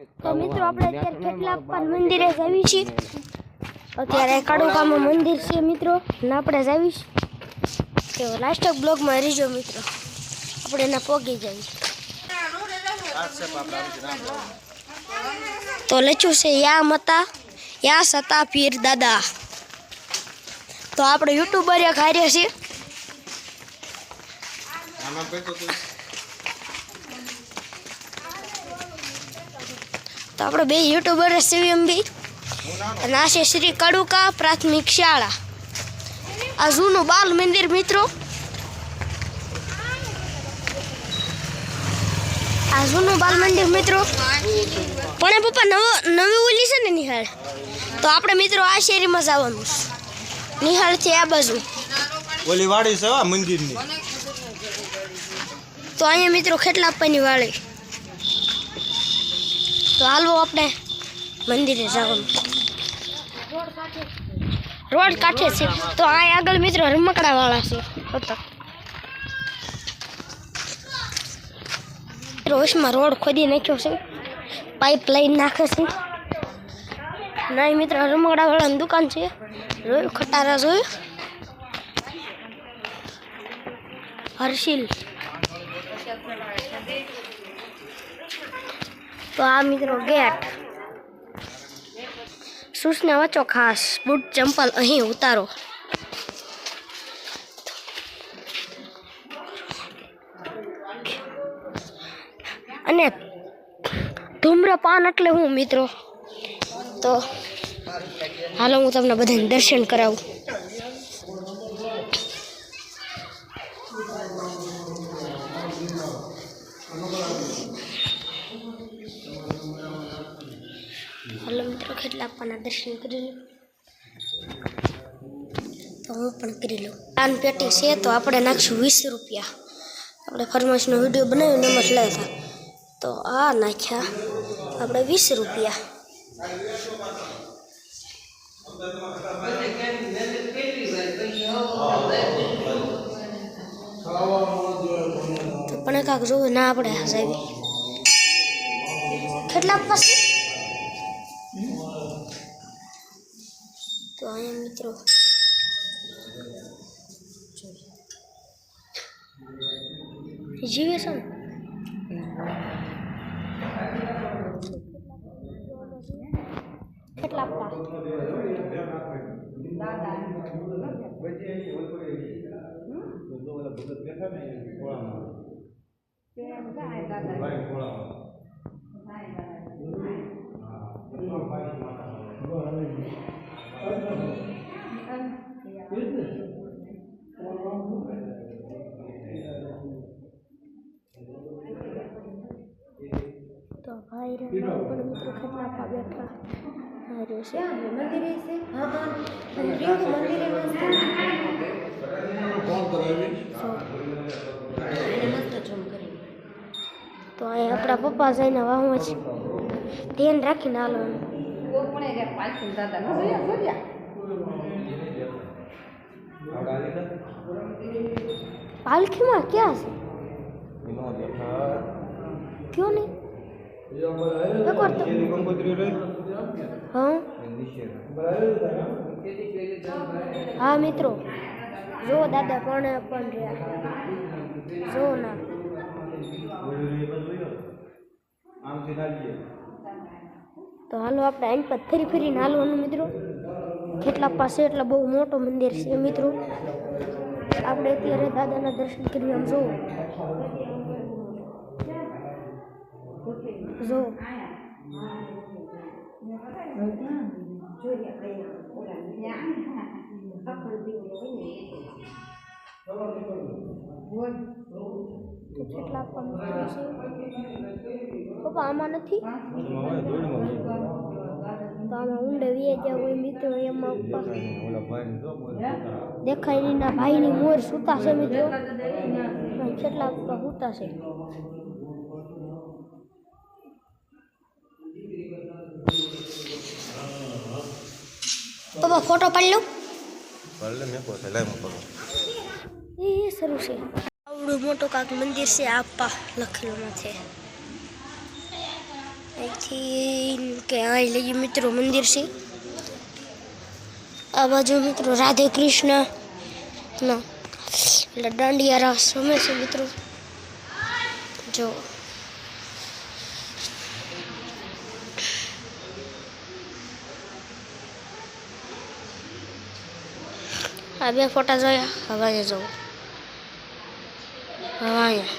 તો મિત્રો આપણે અત્યારે કેટલા પણ મંદિરે જઈએ છીએ. અત્યારે કડુકામાં મંદિર છે મિત્રો. ને આપણે જાવીશ તો લાસ્ટ બ્લોગમાં રહીજો મિત્રો. આપણે એના પોગી જઈએ. તો લખ્યું છે યા મતા યા સતા પીર દાદા. તો આપણે યુટ્યુબર એક હાર્યા છીએ. તો આપણે બે યુટ્યુબર એમ અને આ છે શ્રી કડુકા પ્રાથમિક શાળા. આ જૂનું બાલ મંદિર મિત્રો. આ જૂનું બાલ મંદિર મિત્રો. પણ પપ્પા નવો નવી ઓલી છે ને નિહાળ. તો આપણે મિત્રો આ શેરીમાં જવાનું. નિહાળથી આ બાજુ. ઓલી વાડી છે મંદિરની. તો અહીંયા મિત્રો ખેટલા આપવાની વાળી તો હાલવો આપણે મંદિરે જવાનું રોડ કાંઠે છે તો આ આગળ મિત્રો રમકડા વાળા છે હતો રોશમાં રોડ ખોદી નાખ્યો છે પાઇપ લાઈન નાખે છે નહીં મિત્રો રમકડા વાળાની દુકાન છે જોયું ખટારા જોયું હર્ષિલ તો આ મિત્રો ગેટ. શૂઝને વાંચો ખાસ. બૂટ ચંપલ અહીં ઉતારો. અને ધૂમ્રપાન એટલે હું, મિત્રો. તો હાલો, હું તમને બધાને દર્શન કરાવું હાલો મિત્રો કેટલા આપવાના દર્શન કરી લો તો હું પણ કરી લઉં દાન પેટી છે તો આપણે નાખશું વીસ રૂપિયા આપણે ફરમાઈશનો વીડિયો બનાવીને એમ જ લેતા તો આ નાખ્યા આપણે વીસ રૂપિયા તો પણ કાંક જોવે ના આપણે હસાવી કેટલા આપવા અહીંયા મિત્રો. જીવે છે કેટલા આપવા તો ભાઈ રે પણ મિત્રો કેટલા બેઠા? હારું છે. તો અહીં આપણા પપ્પા જઈને વાહું છે. ધ્યાન રાખીને હાલવાનું. પાલખીમાં ક્યાં છે કયો નહીં એકવાર તો હા મિત્રો જો દાદા પણ પણ રહ્યા જો ના તો હાલો આપણે આઈન પર ફરી ફરીને હાલવાનું મિત્રો કેટલા પાસે એટલે બહુ મોટો મંદિર છે મિત્રો. આપણે અત્યારે દાદાના દર્શન કરી આમ જોવો. જો. તો કેટલા પંદર છે. પપ્પા, આમાં નથી? તો આમાં ઊંડે વીએ જ્યાં હોય મિત્રો એમાં પપ્પા દેખાય નહીં ના ભાઈની મોર સૂતા છે મિત્રો. કેટલા પપ્પા સૂતા છે. પપ્પા ફોટો પાડી લઉં એ સારું છે. આવડું મોટું કાંક મંદિર છે આપા લખેલું છે. અહીંથી કે અહીં લઈએ મિત્રો મંદિર છે. આ બાજુ મિત્રો રાધે કૃષ્ણ ના એટલે દાંડિયા રાસ રમે છે મિત્રો. જો. આ બે ફોટા જોયા? હવે અહીંયા જવું. હવે અહીંયા.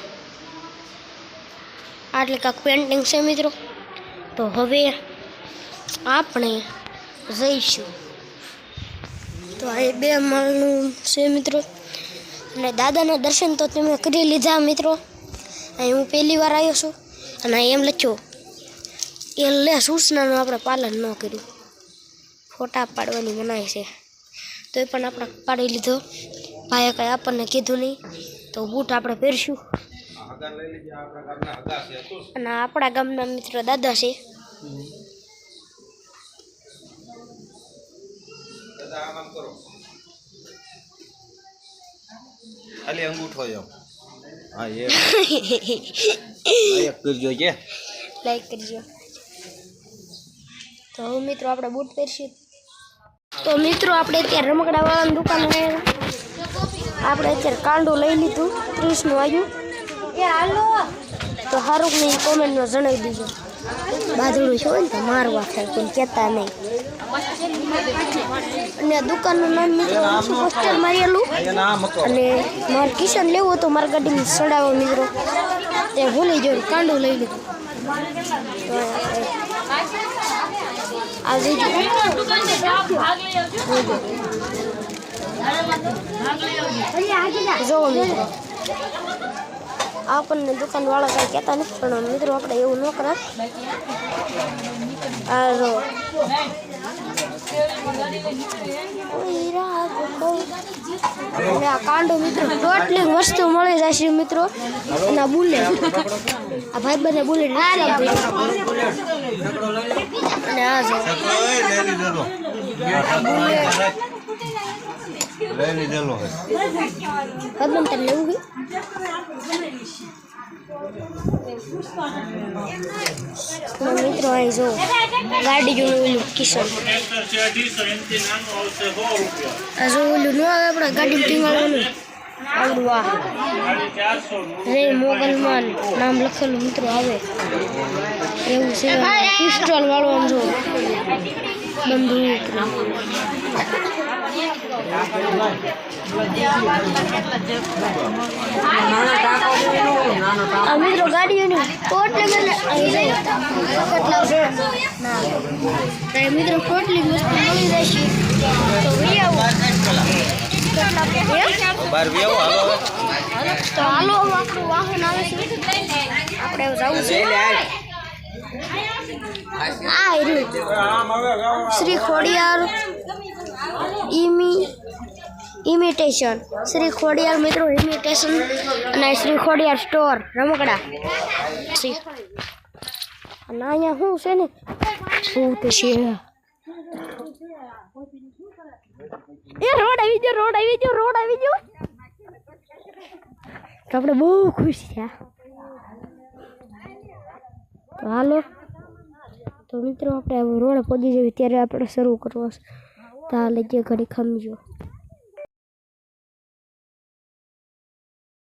આટલે કાંક પેન્ટિંગ છે મિત્રો. તો હવે આપણે જઈશું. તો આ બે માળનું છે મિત્રો. અને દાદાના દર્શન તો તમે કરી લીધા મિત્રો. અહીં હું પહેલી વાર આવ્યો છું અને એમ લખ્યો એ લે સૂચનાનું આપણે પાલન ન કર્યું. ફોટા પાડવાની મનાય છે. તો એ પણ આપણે પાડી લીધો. ભાઈએ કાંઈ આપણને કીધું નહીં. તો બૂટ આપણે પહેરશું. અને આપણા ગામના મિત્રો દાદા છે. ખાલી અંગૂઠો જાવ હા એ લાઈક કરજો કે. લાઈક કરજો. તો મિત્રો આપણે બૂટ પહેરશું. તો મિત્રો આપણે અત્યારે રમકડા વાળાની દુકાન આપણે અત્યારે કાંડો લઈ લીધું ત્રીસનું આવ્યું. તો સારું નહીં કોમેન્ટમાં જણાવી દીજો. બાજરું છે ને તો મારવા થાય કોઈ કહેતા નહીં. અને આ દુકાનનું નામ મિત્રો પોસ્ટર મારેલું. અને મારે કિશન લેવું હતું મારા ગાડીમાં સડાવો મિત્રો. તે ભૂલી ગયો કાંડું લઈ લીધું. તો આ જોજો જોવો મિત્રો. આપણને દુકાન વાળા કાંઈ કહેતા નથી પણ મિત્રો આપણે એવું ન કરાય આ જો કોઈ રાગ કોઈ અને આ કાંડો મિત્રો ટોટલી વસ્તુ મળી જશે મિત્રો અને બુલેટ આ ભાઈ બંને બુલેટ જો લઈ લીધેલો લઈ લીધેલો હે. બંને તને લેવું અને મિત્રો અહીં જો ગાડી જોયું ઓલું કિશન. આ જો ઓલું ન આવે આપણે ગાડી ટીંગાળવાનું આવડું વાહ રે મોગલમાન નામ લખેલું મિત્રો આવે. એવું છે. પિસ્ટોલ વાળવાનું જો. બંદૂક. આ મિત્રો ગાડીઓની ટોટલી મને મિત્રો ટોટલી વસ્તુ મળી રહેશે તો તો હાલો આપણું વાહન આવે છે. આપણે જવું છે. આ રહ્યું. શ્રી ખોડિયાર ઇમી ઇમિટેશન શ્રી ખોડિયાર મિત્રો ઇમિટેશન અને શ્રી ખોડિયાર સ્ટોર રમકડા. શ્રી અને અહીંયા શું છે ને? શું તો છે? એ રોડ આવી ગયો, રોડ આવી ગયો, રોડ આવી ગયો. તો આપણે બહુ ખુશ થયા. હાલો. તો મિત્રો, આપણે રોડ પગી જઈએ ત્યારે આપણે શરૂ કરવો છે. તો હાલ જે ઘડી ખમજો